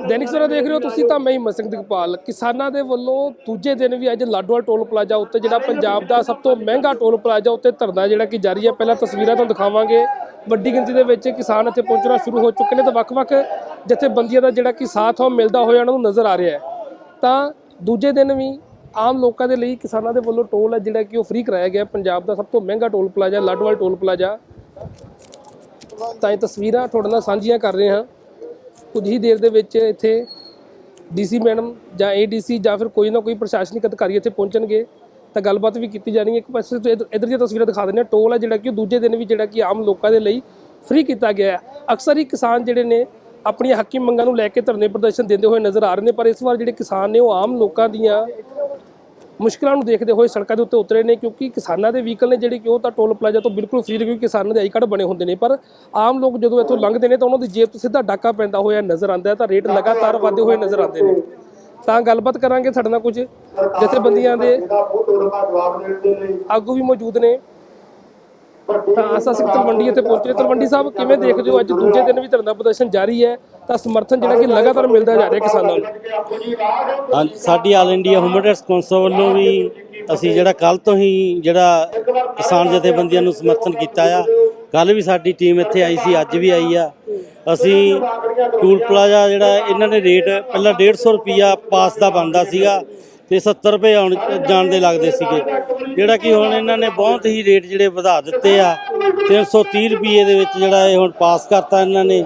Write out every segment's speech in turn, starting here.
ਦੈਨਿਕ ਸਵੇਰਾ ਦੇਖ ਰਹੇ ਹੋ ਤੁਸੀਂ ਤਾਂ ਮੈਂ ਹਿੰਮਤ ਸਿੰਘ ਦਿਗਪਾਲ। ਕਿਸਾਨਾਂ ਦੇ ਵੱਲੋਂ ਦੂਜੇ ਦਿਨ ਵੀ ਅੱਜ ਲਾਡੋਵਾਲ ਟੋਲ ਪਲਾਜ਼ਾ ਉੱਤੇ ਜਿਹੜਾ ਪੰਜਾਬ ਦਾ ਸਭ ਤੋਂ ਮਹਿੰਗਾ ਟੋਲ ਪਲਾਜ਼ਾ ਉੱਤੇ ਧਰਨਾ ਜਿਹੜਾ ਕਿ ਜਾਰੀ ਹੈ। ਪਹਿਲਾਂ ਤਸਵੀਰਾਂ ਤੁਹਾਨੂੰ ਦਿਖਾਵਾਂਗੇ। ਵੱਡੀ ਗਿਣਤੀ ਦੇ ਵਿੱਚ ਕਿਸਾਨ ਇੱਥੇ ਪਹੁੰਚਣਾ ਸ਼ੁਰੂ ਹੋ ਚੁੱਕੇ ਨੇ ਤੇ ਵੱਖ-ਵੱਖ ਜਥੇਬੰਦੀਆਂ ਦਾ ਜਿਹੜਾ ਕਿ ਸਾਥ ਉਹ ਮਿਲਦਾ ਹੋਇਆ ਉਹਨਾਂ ਨੂੰ ਨਜ਼ਰ ਆ ਰਿਹਾ ਹੈ। ਤਾਂ ਦੂਜੇ ਦਿਨ ਵੀ ਆਮ ਲੋਕਾਂ ਦੇ ਲਈ ਕਿਸਾਨਾਂ ਦੇ ਵੱਲੋਂ ਟੋਲ ਹੈ ਜਿਹੜਾ ਕਿ ਉਹ ਫ੍ਰੀ ਕਰਾਇਆ ਗਿਆ ਪੰਜਾਬ ਦਾ ਸਭ ਤੋਂ ਮਹਿੰਗਾ toll plaza Ladowal toll plaza. ਤਾਂ ਇਹ ਤਸਵੀਰਾਂ ਤੁਹਾਡੇ ਨਾਲ ਸਾਂਝੀਆਂ ਕਰ ਰਹੇ ਹਾਂ। ਕੁਝ ਹੀ ਦੇਰ ਦੇ ਵਿੱਚ ਇੱਥੇ ਡੀਸੀ ਮੈਡਮ ਜਾਂ ਏਡੀਸੀ ਜਾਂ ਫਿਰ ਕੋਈ ਨਾ ਕੋਈ ਪ੍ਰਸ਼ਾਸਨਿਕ ਅਧਿਕਾਰੀ ਇੱਥੇ ਪਹੁੰਚਣਗੇ, ਤਾਂ ਗੱਲਬਾਤ ਵੀ ਕੀਤੀ ਜਾਣੀ ਹੈ। ਇੱਕ ਪਾਸੇ ਤੋਂ ਇੱਧਰ ਦੀਆਂ ਤਸਵੀਰਾਂ ਦਿਖਾ ਦਿੰਦੇ ਹਾਂ। ਟੋਲ ਹੈ ਜਿਹੜਾ ਕਿ ਉਹ ਦੂਜੇ ਦਿਨ ਵੀ ਜਿਹੜਾ ਕਿ ਆਮ ਲੋਕਾਂ ਦੇ ਲਈ ਫ੍ਰੀ ਕੀਤਾ ਗਿਆ ਹੈ। ਅਕਸਰ ਹੀ ਕਿਸਾਨ ਜਿਹੜੇ ਨੇ ਆਪਣੀਆਂ ਹੱਕੀ ਮੰਗਾਂ ਨੂੰ ਲੈ ਕੇ ਧਰਨੇ ਪ੍ਰਦਰਸ਼ਨ ਦਿੰਦੇ ਹੋਏ ਨਜ਼ਰ ਆ ਰਹੇ ਨੇ, ਪਰ ਇਸ ਵਾਰ ਜਿਹੜੇ ਕਿਸਾਨ ਨੇ ਉਹ ਆਮ ਲੋਕਾਂ ਦੀਆਂ ਮੁਸ਼ਕਲਾਂ ਨੂੰ ਦੇਖਦੇ ਹੋਏ ਸੜਕਾਂ ਦੇ ਉੱਤੇ ਉਤਰੇ ਨੇ ਕਿਉਂਕਿ ਕਿਸਾਨਾਂ ਦੇ ਵਹੀਕਲ ਨੇ ਜਿਹੜੇ ਕਿ ਉਹ ਤਾਂ ਟੋਲ ਪਲਾਜ਼ਾ ਤੋਂ ਬਿਲਕੁਲ ਫ੍ਰੀ ਨੇ ਕਿਉਂਕਿ ਕਿਸਾਨਾਂ ਦੇ ਆਈ ਕਾਰਡ ਬਣੇ ਹੁੰਦੇ ਨੇ। ਪਰ ਆਮ ਲੋਕ ਜਦੋਂ ਇੱਥੋਂ ਲੰਘਦੇ ਨੇ ਤਾਂ ਉਹਨਾਂ ਦੀ ਜੇਬ ਤੋਂ ਸਿੱਧਾ ਡਾਕਾ ਪੈਂਦਾ ਹੋਇਆ ਨਜ਼ਰ ਆਉਂਦਾ ਹੈ ਤਾਂ ਰੇਟ ਲਗਾਤਾਰ ਵਧਦੇ ਹੋਏ ਨਜ਼ਰ ਆਉਂਦੇ ਨੇ। ਤਾਂ ਗੱਲਬਾਤ ਕਰਾਂਗੇ ਸਾਡੇ ਨਾਲ ਕੁਝ ਜਥੇਬੰਦੀਆਂ ਦੇ। ਆਗੂ ਵੀ ਮੌਜੂਦ ਨੇ। ਤਾਂ ਆਸਾ ਸਿੰਘ ਤਲਵੰਡੀ ਇੱਥੇ ਪਹੁੰਚੇ। ਤਲਵੰਡੀ ਸਾਹਿਬ ਕਿਵੇਂ ਦੇਖਦੇ ਹੋ? ਅੱਜ ਦੂਜੇ ਦਿਨ ਵੀ ਧਰਨਾ ਪ੍ਰਦਰਸ਼ਨ ਜਾਰੀ ਹੈ ਤਾਂ ਸਮਰਥਨ ਜਿਹੜਾ ਕਿ ਲਗਾਤਾਰ ਮਿਲਦਾ ਜਾ ਰਿਹਾ ਕਿਸਾਨਾਂ ਨੂੰ। ਹਾਂ ਸਾਡੀ ਆਲ ਇੰਡੀਆ ਹਿਊਮਨ ਕੌਂਸਲ ਵੱਲੋਂ ਵੀ ਅਸੀਂ ਜਿਹੜਾ ਕੱਲ ਤੋਂ ਹੀ ਜਿਹੜਾ ਕਿਸਾਨ ਜਥੇਬੰਦੀਆਂ ਨੂੰ ਸਮਰਥਨ ਕੀਤਾ ਆ ਕੱਲ ਵੀ ਸਾਡੀ ਟੀਮ ਇੱਥੇ ਆਈ ਸੀ ਅੱਜ ਵੀ ਆਈ ਆ। ਅਸੀਂ ਟੂਲ ਪਲਾਜ਼ਾ ਜਿਹੜਾ ਇਹਨਾਂ ਨੇ ਰੇਟ ਪਹਿਲਾਂ 150 ਰੁਪਿਆ ਪਾਸ ਦਾ ਬਣਦਾ ਸੀਗਾ ਤੇ 70 ਰੁਪਏ ਆਉਣ ਜਾਣ ਦੇ ਲੱਗਦੇ ਸੀਗੇ। ਜਿਹੜਾ ਕਿ ਹੁਣ ਇਹਨਾਂ ਨੇ ਬਹੁਤ ਹੀ ਰੇਟ ਜਿਹੜੇ ਵਧਾ ਦਿੱਤੇ ਆ। 330 ਰੁਪਏ ਦੇ ਵਿੱਚ ਜਿਹੜਾ ਇਹ ਹੁਣ ਪਾਸ ਕਰਤਾ ਇਹਨਾਂ ਨੇ।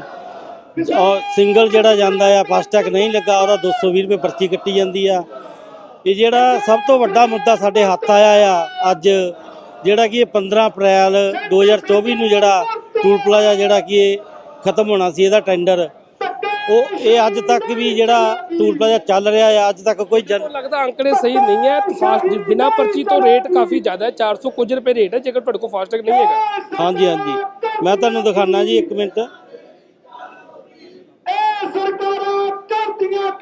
ਔਰ ਸਿੰਗਲ ਜਿਹੜਾ ਜਾਂਦਾ ਆ ਫਾਸਟੈਗ ਨਹੀਂ ਲੱਗਾ, ਉਹਦਾ 220 ਰੁਪਏ ਪਰਚੀ ਕੱਟੀ ਜਾਂਦੀ ਆ। ਇਹ ਜਿਹੜਾ ਸਭ ਤੋਂ ਵੱਡਾ ਮੁੱਦਾ ਸਾਡੇ ਹੱਥ ਆਇਆ ਆ ਅੱਜ, ਜਿਹੜਾ ਕਿ ਇਹ 15 ਅਪ੍ਰੈਲ 2024 ਨੂੰ ਜਿਹੜਾ ਟੂਲ ਪਲਾਜ਼ਾ ਜਿਹੜਾ ਕਿ ਇਹ ਖਤਮ ਹੋਣਾ ਸੀ, ਇਹਦਾ ਟੈਂਡਰ। ਉਹ ਇਹ ਅੱਜ ਤੱਕ ਵੀ ਜਿਹੜਾ ਟੂਲ ਪਲਾਜ਼ਾ ਚੱਲ ਰਿਹਾ ਆ ਅੱਜ ਤੱਕ ਕੋਈ ਜਨ ਲੱਗਦਾ ਅੰਕੜੇ ਸਹੀ ਨਹੀਂ ਹੈ ਫਾਸਟ ਬਿਨਾ ਪਰਚੀ ਤੋਂ ਰੇਟ ਕਾਫੀ ਜ਼ਿਆਦਾ ਹੈ 400 ਕੁਝ ਰੁਪਏ ਰੇਟ ਹੈ ਜੇਕਰ ਤੁਹਾਡੇ ਕੋਲ ਫਾਸਟੈਗ ਨਹੀਂ ਹੈਗਾ। ਹਾਂਜੀ ਹਾਂਜੀ। ਮੈਂ ਤੁਹਾਨੂੰ ਦਿਖਾਣਾ ਜੀ 1 ਮਿੰਟ।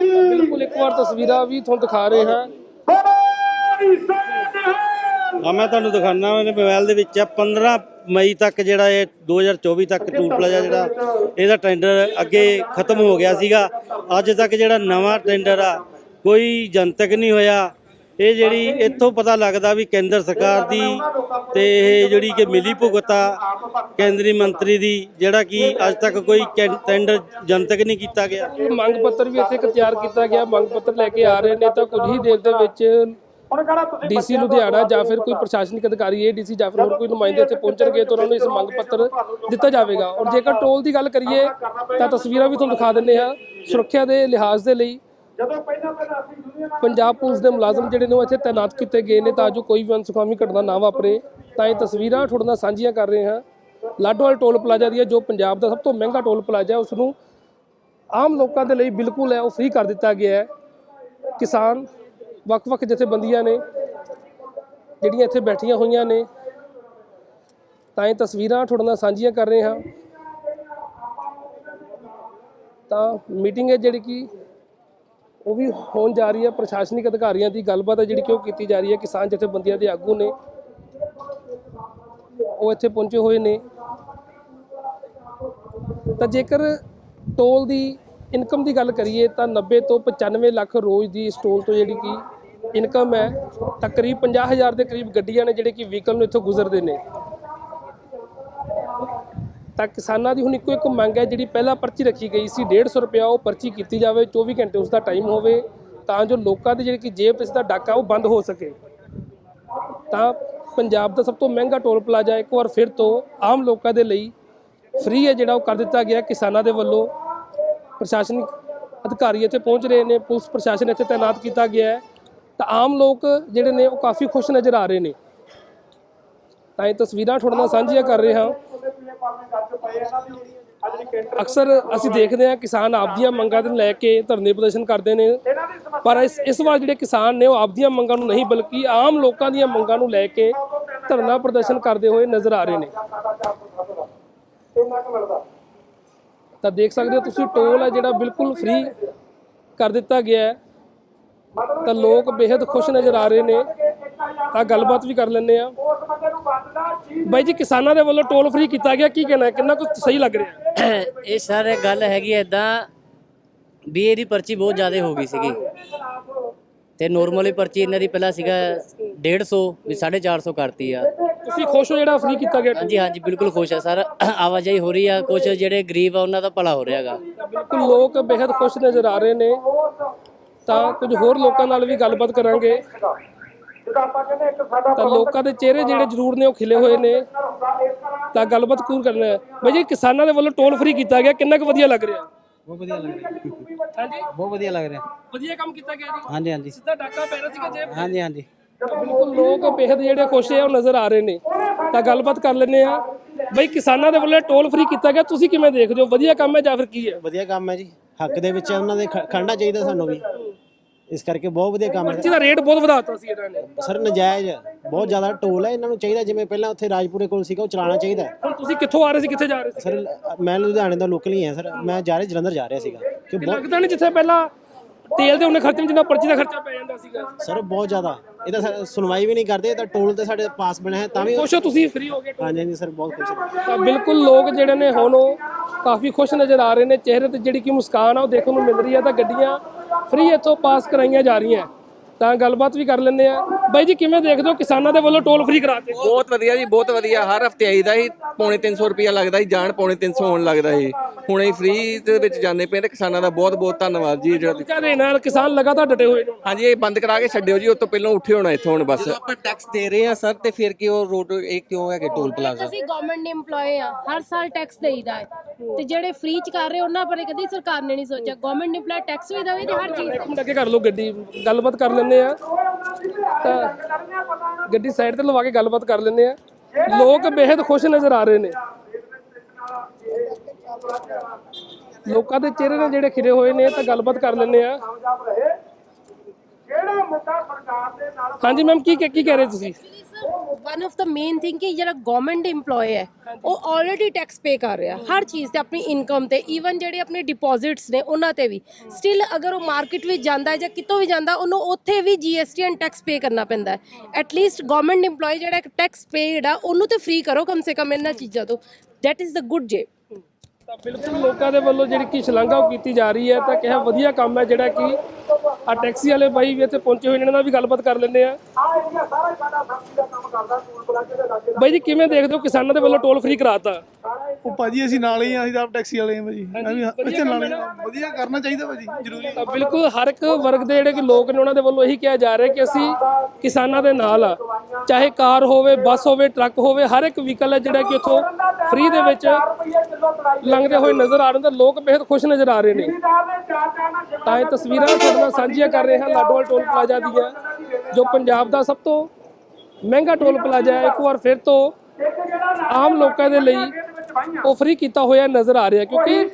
ਬਿਲਕੁਲ ਇੱਕ ਵਾਰ ਤਸਵੀਰਾਂ ਵੀ ਤੁਹਾਨੂੰ ਦਿਖਾ ਰਹੇ ਹਾਂ। ਆ ਮੈਂ ਤੁਹਾਨੂੰ ਦਿਖਾਣਾ ਮੇਰੇ ਮੋਬਾਈਲ ਦੇ ਵਿੱਚ ਆ 15 ਮਈ ਤੱਕ ਜਿਹੜਾ ਇਹ 2024 ਤੱਕ ਟੂਲ ਪਲਾਜ਼ਾ ਜਿਹੜਾ ਇਹਦਾ ਟੈਂਡਰ ਅੱਗੇ ਖਤਮ ਹੋ ਗਿਆ ਸੀਗਾ। ਅੱਜ ਤੱਕ ਜਿਹੜਾ ਨਵਾਂ ਟੈਂਡਰ ਆ ਕੋਈ ਜਨਤਕ ਨਹੀਂ ਹੋਇਆ। ਇਹ ਜਿਹੜੀ ਇੱਥੋਂ ਪਤਾ ਲੱਗਦਾ ਵੀ ਕੇਂਦਰ ਸਰਕਾਰ ਦੀ ਤੇ ਇਹ ਜਿਹੜੀ ਕਿ ਮਿਲੀ ਭੁਗਤਾ ਕੇਂਦਰੀ ਮੰਤਰੀ ਦੀ ਜਿਹੜਾ ਕਿ ਅੱਜ ਤੱਕ ਕੋਈ ਕੈਂ- ਟੈਂਡਰ ਜਨਤਕ ਨਹੀਂ ਕੀਤਾ ਗਿਆ। ਮੰਗ ਪੱਤਰ ਵੀ ਇੱਥੇ ਇੱਕ ਤਿਆਰ ਕੀਤਾ ਗਿਆ। ਮੰਗ ਪੱਤਰ ਲੈ ਕੇ ਆ ਰਹੇ ਨੇ ਤਾਂ ਕੁਝ ਹੀ ਦੇਰ ਦੇ ਵਿੱਚ ਡੀਸੀ ਲੁਧਿਆਣਾ ਜਾਂ ਫਿਰ ਕੋਈ ਪ੍ਰਸ਼ਾਸਨਿਕ ਅਧਿਕਾਰੀ ਏ ਡੀਸੀ ਜਾਂ ਫਿਰ ਹੋਰ ਕੋਈ ਨੁਮਾਇੰਦੇ ਇੱਥੇ ਪਹੁੰਚਣਗੇ ਤਾਂ ਉਹਨਾਂ ਨੂੰ ਇਸ ਮੰਗ ਪੱਤਰ ਦਿੱਤਾ ਜਾਵੇਗਾ। ਔਰ ਜੇਕਰ ਟੋਲ ਦੀ ਗੱਲ ਕਰੀਏ ਤਾਂ ਤਸਵੀਰਾਂ ਵੀ ਤੁਹਾਨੂੰ ਦਿਖਾ ਦਿੰਦੇ ਹਾਂ। ਸੁਰੱਖਿਆ ਦੇ ਲਿਹਾਜ਼ ਦੇ ਲਈ ਪੰਜਾਬ ਪੁਲਿਸ ਦੇ ਮੁਲਾਜ਼ਮ ਜਿਹੜੇ ਨੇ ਉਹ ਇੱਥੇ ਤਾਇਨਾਤ ਕੀਤੇ ਗਏ ਨੇ ਤਾਂ ਜੋ ਕੋਈ ਵੀ ਅਨਸੁਖਾਵੀ ਘਟਨਾ ਨਾ ਵਾਪਰੇ। ਤਾਂ ਇਹ ਤਸਵੀਰਾਂ ਤੁਹਾਡੇ ਨਾਲ ਸਾਂਝੀਆਂ ਕਰ ਰਹੇ ਹਾਂ। ਲਾਡੋਵਾਲ ਟੋਲ ਪਲਾਜ਼ਾ ਦੀ ਹੈ, ਜੋ ਪੰਜਾਬ ਦਾ ਸਭ ਤੋਂ ਮਹਿੰਗਾ ਟੋਲ ਪਲਾਜ਼ਾ ਹੈ ਉਸ ਨੂੰ ਆਮ ਲੋਕਾਂ ਦੇ ਲਈ ਬਿਲਕੁਲ ਹੈ ਉਹ ਫ੍ਰੀ ਕਰ ਦਿੱਤਾ ਗਿਆ ਹੈ। ਕਿਸਾਨ ਵੱਖ-ਵੱਖ ਜਥੇਬੰਦੀਆਂ ਨੇ, ਜਿਹੜੀਆਂ ਇੱਥੇ ਬੈਠੀਆਂ ਹੋਈਆਂ ਨੇ, ਤਾਂ ਇਹ ਤਸਵੀਰਾਂ ਤੁਹਾਡੇ ਨਾਲ ਸਾਂਝੀਆਂ ਕਰ ਰਹੇ ਹਾਂ। ਤਾਂ ਮੀਟਿੰਗ ਹੈ ਜਿਹੜੀ ਕਿ ਉਹ ਵੀ ਹੋਣ ਜਾ ਰਹੀ ਹੈ, ਪ੍ਰਸ਼ਾਸਨਿਕ ਅਧਿਕਾਰੀਆਂ ਦੀ ਗੱਲਬਾਤ ਹੈ ਜਿਹੜੀ ਕਿ ਉਹ ਕੀਤੀ ਜਾ ਰਹੀ ਹੈ, ਕਿਸਾਨ ਜਥੇਬੰਦੀਆਂ ਦੇ ਆਗੂ ਨੇ। ਉਹ ਇੱਥੇ ਪਹੁੰਚੇ ਹੋਏ ਨੇ। ਤਾਂ ਜੇਕਰ ਟੋਲ ਦੀ ਇਨਕਮ ਦੀ ਗੱਲ ਕਰੀਏ ਤਾਂ 90 ਤੋਂ 95 ਲੱਖ ਰੋਜ਼ ਦੀ ਇਸ ਟੋਲ ਤੋਂ ਜਿਹੜੀ ਕਿ ਇਨਕਮ ਹੈ, ਤਾਂ ਕਰੀਬ 50000 ਦੇ ਕਰੀਬ ਗੱਡੀਆਂ ਨੇ ਜਿਹੜੇ ਕਿ ਵਹੀਕਲ ਨੂੰ ਇੱਥੋਂ ਗੁਜ਼ਰਦੇ ਨੇ। ਤਾਂ ਕਿਸਾਨਾਂ ਦੀ ਹੁਣ ਇੱਕੋ ਇੱਕ ਮੰਗ ਹੈ, ਜਿਹੜੀ ਪਹਿਲਾਂ ਪਰਚੀ ਰੱਖੀ ਗਈ ਸੀ 150 ਰੁਪਿਆ ਉਹ ਪਰਚੀ ਕੀਤੀ ਜਾਵੇ 24 ਘੰਟੇ ਉਸ ਦਾ ਟਾਈਮ ਹੋਵੇ, ਤਾਂ ਜੋ ਲੋਕਾਂ ਦੀ ਜਿਹੜੀ ਕਿ ਜੇਬ ਇਸ ਦਾ ਡਾਕਾ ਉਹ ਬੰਦ ਹੋ ਸਕੇ। ਤਾਂ ਪੰਜਾਬ ਦਾ ਸਭ ਤੋਂ ਮਹਿੰਗਾ ਟੋਲ ਪਲਾਜ਼ਾ ਇੱਕ ਵਾਰ ਫਿਰ ਤੋਂ ਆਮ ਲੋਕਾਂ ਦੇ ਲਈ ਫ੍ਰੀ ਹੈ, ਜਿਹੜਾ ਉਹ ਕਰ ਦਿੱਤਾ ਗਿਆ ਕਿਸਾਨਾਂ ਦੇ ਵੱਲੋਂ। ਪ੍ਰਸ਼ਾਸਨਿਕ ਅਧਿਕਾਰੀ ਇੱਥੇ ਪਹੁੰਚ ਰਹੇ ਨੇ, ਪੁਲਿਸ ਪ੍ਰਸ਼ਾਸਨ ਇੱਥੇ ਤਾਇਨਾਤ ਕੀਤਾ ਗਿਆ ਹੈ। ਤਾਂ ਆਮ ਲੋਕ ਜਿਹੜੇ ਨੇ ਉਹ ਕਾਫੀ ਖੁਸ਼ ਨਜ਼ਰ ਆ ਰਹੇ ਨੇ। ਤਾਂ ਇਹ ਤਸਵੀਰਾਂ ਤੁਹਾਡੇ ਨਾਲ ਸਾਂਝੀਆਂ ਕਰ ਰਹੇ ਹਾਂ। ਅਕਸਰ ਅਸੀਂ ਦੇਖਦੇ ਹਾਂ ਕਿਸਾਨ ਆਪਦੀਆਂ ਮੰਗਾਂ ਨੂੰ ਲੈ ਕੇ ਧਰਨੇ ਪ੍ਰਦਰਸ਼ਨ ਕਰਦੇ ਨੇ। ਪਰ ਇਸ ਇਸ ਵਾਰ ਜਿਹੜੇ ਕਿਸਾਨ ਨੇ ਉਹ ਆਪਦੀਆਂ ਮੰਗਾਂ ਨੂੰ ਨਹੀਂ, ਬਲਕਿ ਆਮ ਲੋਕਾਂ ਦੀਆਂ ਮੰਗਾਂ ਨੂੰ ਲੈ ਕੇ ਧਰਨਾ ਪ੍ਰਦਰਸ਼ਨ ਕਰਦੇ ਹੋਏ ਨਜ਼ਰ ਆ ਰਹੇ ਨੇ। ਤਾਂ ਦੇਖ ਸਕਦੇ ਹੋ ਤੁਸੀਂ ਟੋਲ ਹੈ ਜਿਹੜਾ ਬਿਲਕੁਲ ਫ੍ਰੀ ਕਰ ਦਿੱਤਾ ਗਿਆ ਹੈ। ਤਾਂ ਲੋਕ ਬੇहद ਖੁਸ਼ ਨਜ਼ਰ ਆ ਰਹੇ ਨੇ। ਤਾਂ ਗੱਲਬਾਤ ਵੀ ਕਰ ਲੈਂਦੇ ਆ ਬਾਈ ਜੀ, ਕਿਸਾਨਾਂ ਦੇ ਵੱਲੋਂ ਟੋਲ ਫ੍ਰੀ ਕੀਤਾ ਗਿਆ, ਕੀ ਕਹਿਣਾ ਕਿੰਨਾ ਕੁ ਸਹੀ ਲੱਗ ਰਿਹਾ ਇਹ ਸਰ ਗੱਲ ਹੈਗੀ ਐਦਾਂ ਵੀ ਇਹਦੀ ਪਰਚੀ ਬਹੁਤ ਜ਼ਿਆਦਾ ਹੋ ਗਈ ਸੀਗੀ। ਤੇ ਨੋਰਮਲੀ ਪਰਚੀ ਇਹਨਾਂ ਦੀ ਪਹਿਲਾਂ ਸੀਗਾ 150 ਵੀ 450 ਕਰਤੀ ਆ। ਤੁਸੀਂ ਖੁਸ਼ ਹੋ ਜਿਹੜਾ ਫ੍ਰੀ ਕੀਤਾ ਗਿਆ? ਹਾਂਜੀ ਹਾਂਜੀ ਬਿਲਕੁਲ ਖੁਸ਼ ਆ ਸਰ। ਆਵਾਜਾਈ ਹੋ ਰਹੀ ਆ ਕੁਝ ਜਿਹੜੇ ਗਰੀਬ ਆ ਉਹਨਾਂ ਦਾ ਭਲਾ ਹੋ ਰਿਹਾ ਹੈਗਾ। ਬਿਲਕੁਲ ਲੋਕ ਬੇहद ਖੁਸ਼ ਨਜ਼ਰ ਆ ਰਹੇ ਨੇ। ਤਾਂ ਕੁਝ ਹੋਰ ਲੋਕਾਂ ਨਾਲ ਵੀ ਗੱਲਬਾਤ ਕਰਾਂਗੇ। ਤਾਂ ਲੋਕਾਂ ਦੇ ਚਿਹਰੇ ਜਿਹੜੇ ਜ਼ਰੂਰ ਨੇ ਉਹ ਖਿਲੇ ਹੋਏ ਨੇ। ਤਾਂ ਗੱਲਬਾਤ ਕੂਰ ਕਰਨਾ ਹੈ। ਬਾਈ ਜੀ ਕਿਸਾਨਾਂ ਦੇ ਵੱਲੋਂ ਟੋਲ ਫ੍ਰੀ ਕੀਤਾ ਗਿਆ। ਕਿੰਨਾ ਕੁ ਵਧੀਆ ਲੱਗ ਰਿਹਾ? ਬਹੁਤ ਵਧੀਆ ਲੱਗ ਰਿਹਾ। ਹਾਂਜੀ? ਬਹੁਤ ਵਧੀਆ ਲੱਗ ਰਿਹਾ। ਵਧੀਆ ਕੰਮ ਕੀਤਾ ਗਿਆ ਜੀ। ਹਾਂਜੀ ਹਾਂਜੀ। ਸਿੱਧਾ ਡਾਕਾ ਪੈ ਰਿਹਾ ਸੀਗਾ ਜੇ ਹਾਂਜੀ ਹਾਂਜੀ। ਬਿਲਕੁਲ ਲੋਕ ਬੇहद ਜਿਹੜੇ ਖੁਸ਼ ਹੈ ਉਹ ਨਜ਼ਰ ਆ ਰਹੇ ਨੇ। ਤਾਂ ਗੱਲਬਾਤ ਕਰ ਲੈਂਦੇ ਆ ਬਈ ਕਿਸਾਨਾਂ ਦੇ ਵੱਲੋਂ ਟੋਲ ਫ੍ਰੀ ਕੀਤਾ ਗਿਆ। ਤੁਸੀਂ ਕਿਵੇਂ ਦੇਖਦੇ ਹੋ? ਵਧੀਆ ਕੰਮ ਹੈ ਜਾਂ ਫਿਰ ਕੀ ਹੈ? ਵਧੀਆ ਕੰਮ ਹੈ ਜੀ। ਹੱਕ ਦੇ ਵਿੱਚ ਉਹਨਾਂ ਦੇ ਖੜਨਾ ਚਾਹੀਦਾ ਸਾਨੂੰ ਵੀ। ਇਸ ਕਰਕੇ ਬਹੁਤ ਵਧੀਆ ਕੰਮ ਹੈ। ਪਰਚੀ ਦਾ ਰੇਟ ਬਹੁਤ ਵਧਾਤਾ ਸੀ ਇਹਨਾਂ ਨੇ। ਸਰ ਨਜਾਇਜ਼ ਬਹੁਤ ਜ਼ਿਆਦਾ ਟੋਲ ਹੈ। ਇਹਨਾਂ ਨੂੰ ਚਾਹੀਦਾ ਜਿਵੇਂ ਪਹਿਲਾਂ ਉੱਥੇ ਰਾਜਪੁਰੇ ਕੋਲ ਸੀਗਾ ਉਹ ਚਲਾਉਣਾ ਚਾਹੀਦਾ। ਹੁਣ ਤੁਸੀਂ ਕਿੱਥੋਂ ਆ ਰਹੇ ਸੀ ਕਿੱਥੇ ਜਾ ਰਹੇ ਸੀ? ਸਰ ਮੈਂ ਲੁਧਿਆਣੇ ਦਾ ਲੋਕਲ ਹੀ ਹਾਂ ਸਰ। ਮੈਂ ਜਾ ਰਿਹਾ ਜਲੰਧਰ ਜਾ ਰਿਹਾ ਸੀਗਾ। ਕਿ ਬਹੁਤ ਲੱਗਦਾ ਨਹੀਂ ਜਿੱਥੇ ਪਹਿਲਾਂ ਤੇਲ ਦੇ ਉਹਨੇ ਖਰਚੇ ਨੂੰ ਜਿੰਨਾ ਪਰਚੀ ਦਾ ਖਰਚਾ ਪੈ ਜਾਂਦਾ ਸੀਗਾ। ਸਰ ਬਹੁਤ ਜ਼ਿਆਦਾ। ਇਹ ਤਾਂ ਸਰ ਸੁਣਵਾਈ ਵੀ ਨਹੀਂ ਕਰਦੇ ਇਹ ਤਾਂ ਟੋਲ ਤੇ ਸਾਡੇ ਪਾਸ ਬਣਿਆ ਹੈ ਤਾਂ ਵੀ ਖੁਸ਼ ਹੋ ਤੁਸੀਂ ਫ੍ਰੀ ਹੋ ਗਏ ਹਾਂਜੀ ਹਾਂਜੀ ਸਰ ਬਹੁਤ ਖੁਸ਼ ਹਾਂ। ਤਾਂ ਬਿਲਕੁਲ ਲੋਕ ਜਿਹੜੇ ਨੇ ਹੁਣ ਉਹ ਕਾਫੀ ਖੁਸ਼ ਨਜ਼ਰ ਆ ਰਹੇ ਨੇ। ਚਿਹਰੇ ਤੇ ਜਿਹੜੀ ਕਿ ਮੁਸਕਾਨ ਆ ਉਹ ਦੇਖਣ ਨੂੰ ਮਿਲ ਰਹੀ ਹੈ। ਤਾਂ ਗੱਡੀਆਂ ਫ੍ਰੀ ਇੱਥੋਂ ਪਾਸ ਕਰਾਈਆਂ ਜਾ ਰਹੀਆਂ। ਤਾਂ ਗੱਲਬਾਤ ਵੀ ਕਰ ਲੈਂਦੇ ਆ ਬਾਈ ਜੀ ਕਿਵੇਂ ਦੇਖਦੇ ਹੋ ਕਿਸਾਨਾਂ ਦੇ ਵੱਲੋਂ ਟੋਲ ਫ੍ਰੀ ਕਰਾਤੇ ਬਹੁਤ ਵਧੀਆ ਜੀ ਬਹੁਤ ਵਧੀਆ। ਹਰ ਹਫ਼ਤੇ ਆਈਦਾ ਸੀ ਪੌਣੇ 300 ਰੁਪਿਆ ਲੱਗਦਾ ਸੀ ਜਾਣ ਪੌਣੇ 300 ਹੋਣ ਲੱਗਦਾ ਸੀ ਹੁਣ ਅਸੀਂ ਫ੍ਰੀ ਦੇ ਵਿੱਚ ਜਾਂਦੇ ਪਏ ਤੇ ਕਿਸਾਨਾਂ ਦਾ ਬਹੁਤ ਬਹੁਤ ਧੰਨਵਾਦ ਜੀ ਜਿਹੜਾ ਕਹਿੰਦੇ ਨਾਲ ਕਿਸਾਨ ਲਗਾਤਾਰ ਡਟੇ ਹੋਏ ਨੇ। ਹਾਂਜੀ ਇਹ ਬੰਦ ਕਰਾ ਕੇ ਛੱਡਿਓ ਜੀ ਉਸ ਤੋਂ ਪਹਿਲਾਂ ਉੱਠੇ ਹੋਣਾ ਇੱਥੋਂ ਹੁਣ ਬਸ। ਆਪਾਂ ਟੈਕਸ ਦੇ ਰਹੇ ਆ ਸਰ ਤੇ ਫਿਰ ਕਿ ਉਹ ਰੋਡ ਇਹ ਕਿਉਂ ਹੈ ਕਿ ਟੋਲ ਪਲਾਜ਼ਾ ਅਸੀਂ ਗਵਰਨਮੈਂਟ ਦੇ EMPLOYE ਆ ਹਰ ਸਾਲ ਟੈਕਸ ਦੇਈਦਾ ਹੈ। ਤੇ ਜਿਹੜੇ ਫ੍ਰੀ ਚ ਕਰ ਰਹੇ ਉਹਨਾਂ ਬਾਰੇ ਕਦੀ ਸਰਕਾਰ ਨੇ ਨਹੀਂ ਸੋਚਿਆ। ਗਵਰਨਮੈਂਟ EMPLOYE ਟੈਕਸ ਵੀ ਦੇਵੇ ਤੇ ਹਰ ਚੀਜ਼ ਇੱਕ ਮਿੰਟ ਅੱਗੇ ਕਰ ਲਓ ਗੱਡੀ ਗੱਲਬਾਤ ਕਰ ਲੈਂਦੇ ਆ ਤਾਂ ਗੱਡੀ ਸਾਈਡ ਤੇ ਲਵਾ ਕੇ ਗੱਲਬਾਤ ਕਰ ਲੈਂਦੇ ਆ। ਲੋਕ ਬੇहद ਖੁਸ਼ ਨਜ਼ਰ ਆ ਰਹੇ ਨੇ। ਲੋਕਾਂ ਦੇ ਚਿਹਰੇ ਨੇ ਜਿਹੜੇ ਖਿਰੇ ਹੋਏ ਨੇ ਤਾਂ ਗੱਲਬਾਤ ਕਰ ਲੈਂਦੇ ਆ। ਹਾਂਜੀ ਮੈਮ ਕੀ ਕੀ ਕਹਿ ਰਹੇ ਤੁਸੀਂ? ਵਨ ਆਫ ਦਾ ਮੇਨ ਥਿੰਗ ਕਿ ਜਿਹੜਾ ਗਵਰਨਮੈਂਟ EMPLOYE ਹੈ ਉਹ ਆਲਰੇਡੀ ਟੈਕਸ ਪੇ ਕਰ ਰਿਹਾ। ਹਰ ਚੀਜ਼ ਤੇ ਆਪਣੀ ਇਨਕਮ ਤੇ ਈਵਨ ਜਿਹੜੇ ਆਪਣੇ ਡਿਪੋਜ਼ਿਟਸ ਨੇ ਉਹਨਾਂ ਤੇ ਵੀ। ਸਟਿਲ ਅਗਰ ਉਹ ਮਾਰਕੀਟ ਵਿੱਚ ਜਾਂਦਾ ਹੈ ਜਾਂ ਕਿਤੋਂ ਵੀ ਜਾਂਦਾ ਉਹਨੂੰ ਉੱਥੇ ਵੀ GST ਐਂਡ ਟੈਕਸ ਪੇ ਕਰਨਾ ਪੈਂਦਾ ਹੈ। ਐਟ ਲੀਸਟ ਗਵਰਨਮੈਂਟ EMPLOYE ਜਿਹੜਾ ਇੱਕ ਟੈਕਸ ਪੇਡ ਆ ਉਹਨੂੰ ਤੇ ਫ੍ਰੀ ਕਰੋ ਕਮ ਸੇ ਕਮ ਇਹਨਾਂ ਚੀਜ਼ਾਂ ਤੋਂ। ਦੈਟ ਇਜ਼ ਦਾ ਗੁੱਡ ਜੇ। ਤਾਂ ਬਿਲਕੁਲ ਲੋਕਾਂ ਦੇ ਵੱਲੋਂ ਜਿਹੜੀ ਕਿ ਸ਼ਲਾਘਾ ਉਹ ਕੀਤੀ ਜਾ ਰਹੀ ਹੈ ਤਾਂ ਕਿਹਾ ਵਧੀਆ ਕੰਮ ਹੈ ਜਿਹੜਾ ਕਿ ਆ ਟੈਕਸੀ ਵਾਲੇ ਬਾਈ ਵੀ ਇੱਥੇ ਪਹੁੰਚੇ ਹੋਏ ਨੇ, ਇਹਨਾਂ ਨਾਲ ਵੀ ਗੱਲਬਾਤ ਕਰ ਲੈਂਦੇ ਆ। ਬਾਈ ਜੀ, ਕਿਵੇਂ ਦੇਖਦੇ ਹੋ ਕਿਸਾਨਾਂ ਦੇ ਵੱਲੋਂ ਟੋਲ ਫ੍ਰੀ ਕਰਾਤਾ? ਉਹ ਭਾਜੀ ਅਸੀਂ ਨਾਲ ਹੀ ਆ ਅਸੀਂ ਤਾਂ ਟੈਕਸੀ ਵਾਲੇ ਆ ਭਾਜੀ। ਇੱਥੇ ਨਾਲ ਹੀ ਆ। ਵਧੀਆ ਕਰਨਾ ਚਾਹੀਦਾ ਭਾਜੀ ਜ਼ਰੂਰੀ ਤਾਂ ਬਿਲਕੁਲ ਹਰ ਇੱਕ ਵਰਗ ਦੇ ਜਿਹੜੇ ਕਿ ਲੋਕ ਨੇ ਉਹਨਾਂ ਦੇ ਵੱਲੋਂ ਇਹੀ ਕਿਹਾ ਜਾ ਰਿਹਾ ਕਿ ਅਸੀਂ ਕਿਸਾਨਾਂ ਦੇ ਨਾਲ ਆ। ਚਾਹੇ ਕਾਰ ਹੋਵੇ ਬੱਸ ਹੋਵੇ ਟਰੱਕ ਹੋਵੇ ਹਰ ਇੱਕ ਵਹੀਕਲ ਹੈ ਜਿਹੜਾ ਕਿ ਉੱਥੋਂ ਫ੍ਰੀ ਦੇ ਵਿੱਚ ਲੰਘਦੇ ਹੋਏ ਨਜ਼ਰ ਆ ਰਹੇ ਨੇ ਤਾਂ ਲੋਕ ਬੇहद ਖੁਸ਼ ਨਜ਼ਰ ਆ ਰਹੇ ਨੇ। ਤਾਂ ਇਹ ਤਸਵੀਰਾਂ ਤੁਹਾਡੇ ਨਾਲ ਸਾਂਝੀਆਂ ਕਰ ਰਹੇ ਹਾਂ ਲਾਡੋਵਾਲ ਟੋਲ ਪਲਾਜ਼ਾ ਦੀਆਂ ਜੋ ਪੰਜਾਬ ਦਾ ਸਭ ਤੋਂ ਮਹਿੰਗਾ ਟੋਲ ਪਲਾਜ਼ਾ ਹੈ। ਇੱਕ ਵਾਰ ਫਿਰ ਤੋਂ ਆਮ ਲੋਕਾਂ ਦੇ ਲਈ ਉਹ ਫ੍ਰੀ ਕੀਤਾ ਹੋਇਆ ਨਜ਼ਰ ਆ ਰਿਹਾ ਕਿਉਂਕਿ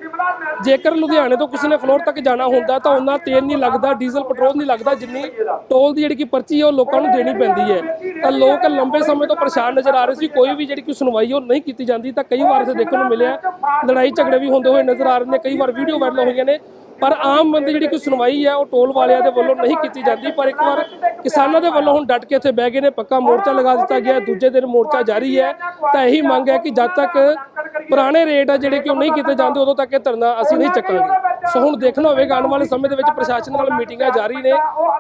ਜੇਕਰ ਲੁਧਿਆਣੇ ਤੋਂ ਕਿਸੇ ਨੇ ਫਲੋਰ ਤੱਕ ਜਾਣਾ ਹੁੰਦਾ ਤਾਂ ਉਹਨਾਂ ਤੇਲ ਨਹੀਂ ਲੱਗਦਾ ਡੀਜ਼ਲ ਪੈਟਰੋਲ ਨਹੀਂ ਲੱਗਦਾ ਜਿੰਨੀ ਟੋਲ ਦੀ ਜਿਹੜੀ ਕਿ ਪਰਚੀ ਹੈ ਉਹ ਲੋਕਾਂ ਨੂੰ ਦੇਣੀ ਪੈਂਦੀ ਹੈ। ਤਾਂ ਲੋਕ ਲੰਬੇ ਸਮੇਂ ਤੋਂ ਪਰੇਸ਼ਾਨ ਨਜ਼ਰ ਆ ਰਹੇ ਸੀ ਕੋਈ ਵੀ ਜਿਹੜੀ ਕਿ ਸੁਣਵਾਈ ਉਹ ਨਹੀਂ ਕੀਤੀ ਜਾਂਦੀ ਤਾਂ ਕਈ ਵਾਰ ਇਸੇ ਦੇਖਣ ਨੂੰ ਮਿਲਿਆ ਲੜਾਈ ਝਗੜੇ ਵੀ ਹੁੰਦੇ ਹੋਏ ਨਜ਼ਰ ਆ ਰਹੇ ਨੇ ਕਈ ਵਾਰ ਵੀਡੀਓ ਵਾਇਰਲ ਹੋਈਆਂ ਨੇ। ਪਰ ਆਮ ਬੰਦੇ ਜਿਹੜੀ ਕੋਈ ਸੁਣਵਾਈ ਹੈ ਉਹ ਟੋਲ ਵਾਲਿਆਂ ਦੇ ਵੱਲੋਂ ਨਹੀਂ ਕੀਤੀ ਜਾਂਦੀ ਪਰ ਇੱਕ ਵਾਰ ਕਿਸਾਨਾਂ ਦੇ ਵੱਲੋਂ ਹੁਣ ਡਟ ਕੇ ਇੱਥੇ ਬਹਿ ਗਏ ਨੇ ਪੱਕਾ ਮੋਰਚਾ ਲਗਾ ਦਿੱਤਾ ਗਿਆ ਹੈ। ਦੂਜੇ ਦਿਨ ਮੋਰਚਾ ਜਾਰੀ ਹੈ ਤਾਂ ਇਹੀ ਮੰਗ ਹੈ ਕਿ ਜਦ ਤੱਕ ਪੁਰਾਣੇ ਰੇਟ ਆ ਜਿਹੜੇ ਕਿ ਉਹ ਨਹੀਂ ਕੀਤੇ ਜਾਂਦੇ ਉਦੋਂ ਤੱਕ ਇਹ ਧਰਨਾ ਅਸੀਂ ਨਹੀਂ ਚੱਕਾਂਗੇ ਸੋ ਹੁਣ ਦੇਖਣਾ ਹੋਵੇਗਾ ਆਉਣ ਵਾਲੇ ਸਮੇਂ ਦੇ ਵਿੱਚ ਪ੍ਰਸ਼ਾਸਨ ਨਾਲ ਮੀਟਿੰਗਾਂ ਜਾਰੀ ਨੇ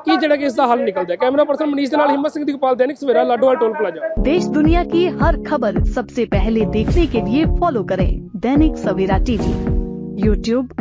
ਕੀ ਜਿਹੜਾ ਕਿ ਇਸ ਦਾ ਹੱਲ ਨਿਕਲਦਾ ਹੈ ਕੈਮਰਾ ਪਰਸਨ ਮਨੀਸ਼ ਦੇ ਨਾਲ ਹਿੰਮਤ ਸਿੰਘ ਦੀਪਾਲ ਦੈਨਿਕ ਸਵੇਰਾ ਲਾਡੋਵਾਲ ਟੋਲ ਪਲਾਜ਼ਾ देश दुनिया की हर खबर सबसे पहले देखने के लिए फॉलो करें दैनिक सवेरा टीवी यूट्यूब